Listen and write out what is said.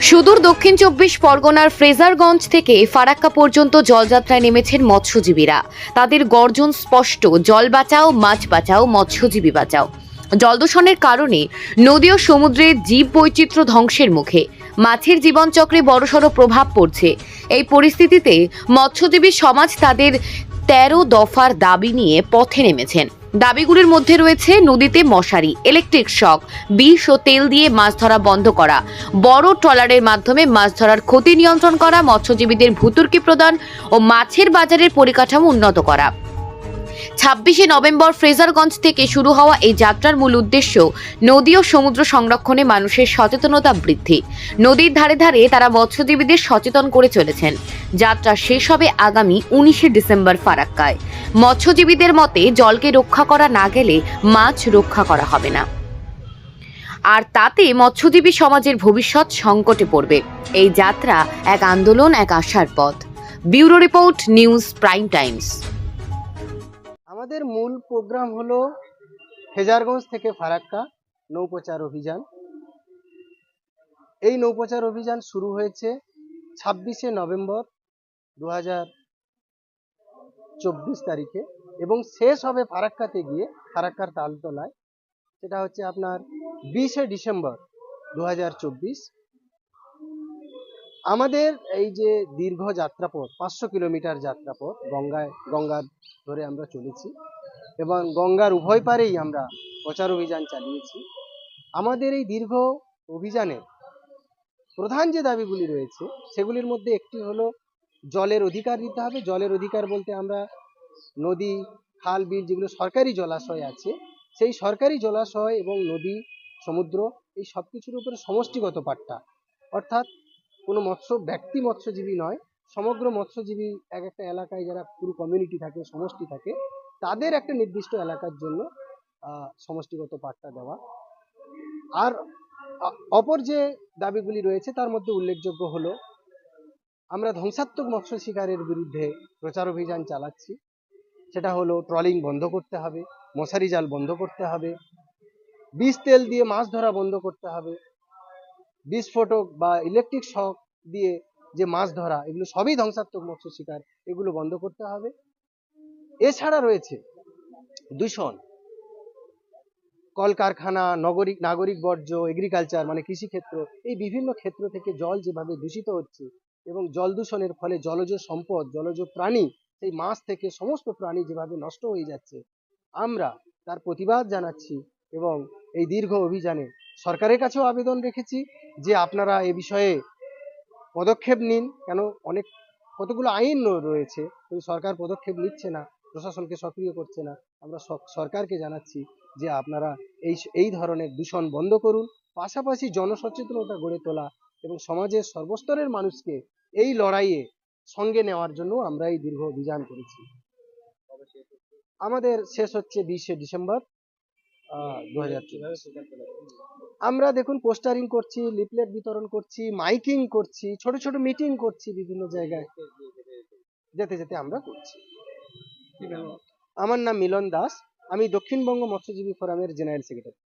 সুদূর দক্ষিণ চব্বিশ পরগনার ফ্রেজারগঞ্জ থেকে ফারাক্কা পর্যন্ত জলযাত্রায় নেমেছেন মৎস্যজীবীরা। তাদের গর্জন স্পষ্ট, জল বাঁচাও, মাছ বাঁচাও, মৎস্যজীবী বাঁচাও। জলদূষণের কারণে নদী ও সমুদ্রের জীব বৈচিত্র্য ধ্বংসের মুখে। মাছের জীবনচক্রে বড়সড় প্রভাব পড়ছে। এই পরিস্থিতিতে মৎস্যজীবী সমাজ তাদের তেরো দফার দাবি নিয়ে পথে নেমেছেন। দাবিগুলির মধ্যে রয়েছে নদীতে মশারি ইলেকট্রিক শক বিষ ও তেল দিয়ে মাছ ধরা বন্ধ করা, বড় ট্রলারের মাধ্যমে মাছ ধরার ক্ষতি নিয়ন্ত্রণ করা, মৎস্যজীবীদের ভুতুর্কি প্রদান ও মাছের বাজারের পরিকাঠামো উন্নত করা। ছাব্বিশে নভেম্বর ফ্রেজারগঞ্জ থেকে শুরু হওয়া এই যাত্রার মূল উদ্দেশ্য নদী ও সমুদ্র সংরক্ষণে মানুষের সচেতনতা বৃদ্ধি। নদীর ধারে ধারে তারা মৎস্যজীবীদের সচেতন করে চলেছেন। যাত্রা শেষ হবে আগামী উনিশে ডিসেম্বর ফারাক্কায়। মৎস্যজীবীদের মতে জলকে রক্ষা করা না গেলে মাছ রক্ষা করা হবে না। আর তাতে মৎস্যজীবী সমাজের ভবিষ্যৎ সংকটে পড়বে। এই যাত্রা এক আন্দোলন, এক আশার পথ। Bureau report news prime times. আমাদের মূল প্রোগ্রাম হলো হেজারগঞ্জ থেকে ফারাক্কা নৌপ্রচার অভিযান। এই নৌপ্রচার অভিযান শুরু হয়েছে ছাব্বিশে নভেম্বর দু চব্বিশ তারিখে এবং শেষ হবে ফারাক্কাতে গিয়ে, ফারাক্কার তালতলায়। সেটা হচ্ছে আপনার বিশে ডিসেম্বর দু হাজার চব্বিশ। আমাদের এই যে দীর্ঘ যাত্রাপথ, পাঁচশো কিলোমিটার যাত্রাপথ গঙ্গায়, গঙ্গা ধরে আমরা চলেছি এবং গঙ্গার উভয় পারেই আমরা প্রচার অভিযান চালিয়েছি। আমাদের এই দীর্ঘ অভিযানে প্রধান যে দাবিগুলি রয়েছে, সেগুলির মধ্যে একটি হলো জলের অধিকার দিতে হবে। জলের অধিকার বলতে আমরা নদী, খাল, বিল যেগুলো সরকারি জলাশয় আছে, সেই সরকারি জলাশয় এবং নদী, সমুদ্র এই সব কিছুর উপরে সমষ্টিগত পাট্টা। অর্থাৎ কোনো মৎস্য, ব্যক্তি মৎস্যজীবী নয়, সমগ্র মৎস্যজীবী এক একটা এলাকায় যারা পুরো কমিউনিটি থাকে, সমষ্টি থাকে, তাদের একটা নির্দিষ্ট এলাকার জন্য সমষ্টিগত পাট্টা দেওয়া। আর অপর যে দাবিগুলি রয়েছে, তার মধ্যে উল্লেখযোগ্য হলো, আমরা ধ্বংসাত্মক মৎস্য শিকারের বিরুদ্ধে প্রচার অভিযান চালাচ্ছি। সেটা হলো ট্রলিং বন্ধ করতে হবে, মশারি জাল বন্ধ করতে হবে বিষ তেল দিয়ে মাছ ধরা বন্ধ করতে হবে বিস্ফোটক বা ইলেকট্রিক শক দিয়ে যে মাছ ধরা, এগুলো সবই ধ্বংসাত্মক মৎস্য শিকার, এগুলো বন্ধ করতে হবে। এছাড়া রয়েছে দূষণ। কলকারখানা নগরিক নাগরিক বর্জ্য এগ্রিকালচার মানে কৃষিক্ষেত্র, এই বিভিন্ন ক্ষেত্র থেকে জল যেভাবে দূষিত হচ্ছে এবং জল দূষণের ফলে জলজ সম্পদ, জলজ প্রাণী, সেই মাছ থেকে সমস্ত প্রাণী যেভাবে নষ্ট হয়ে যাচ্ছে, আমরা তার প্রতিবাদ জানাচ্ছি এবং এই দীর্ঘ অভিযানে সরকারের কাছেও আবেদন রেখেছি। যে আপনারা এ বিষয়ে পদক্ষেপ নিন, কেন অনেক, কতগুলো আইন রয়েছে, কিন্তু সরকার পদক্ষেপ নিচ্ছে না, প্রশাসনকে সক্রিয় করছে না। আমরা সরকারকে জানাচ্ছি যে আপনারা এই এই ধরনের দূষণ বন্ধ করুন, পাশাপাশি জনসচেতনতা গড়ে তোলা এবং সমাজের সর্বস্তরের মানুষকে এই লড়াইয়ে সঙ্গে নেওয়ার জন্য আমরা এই দীর্ঘ অভিযান করেছি। আমাদের শেষ হচ্ছে বিশে ডিসেম্বর দু হাজার আমরা দেখুন পোস্টারিং করছি, লিফলেট বিতরণ করছি, মাইকিং করছি, ছোট ছোট মিটিং করছি বিভিন্ন জায়গায়। যেতে যেতে আমরা করছি। আমার নাম মিলন দাস, আমি দক্ষিণবঙ্গ মৎস্যজীবী ফোরামের জেনারেল সেক্রেটারি।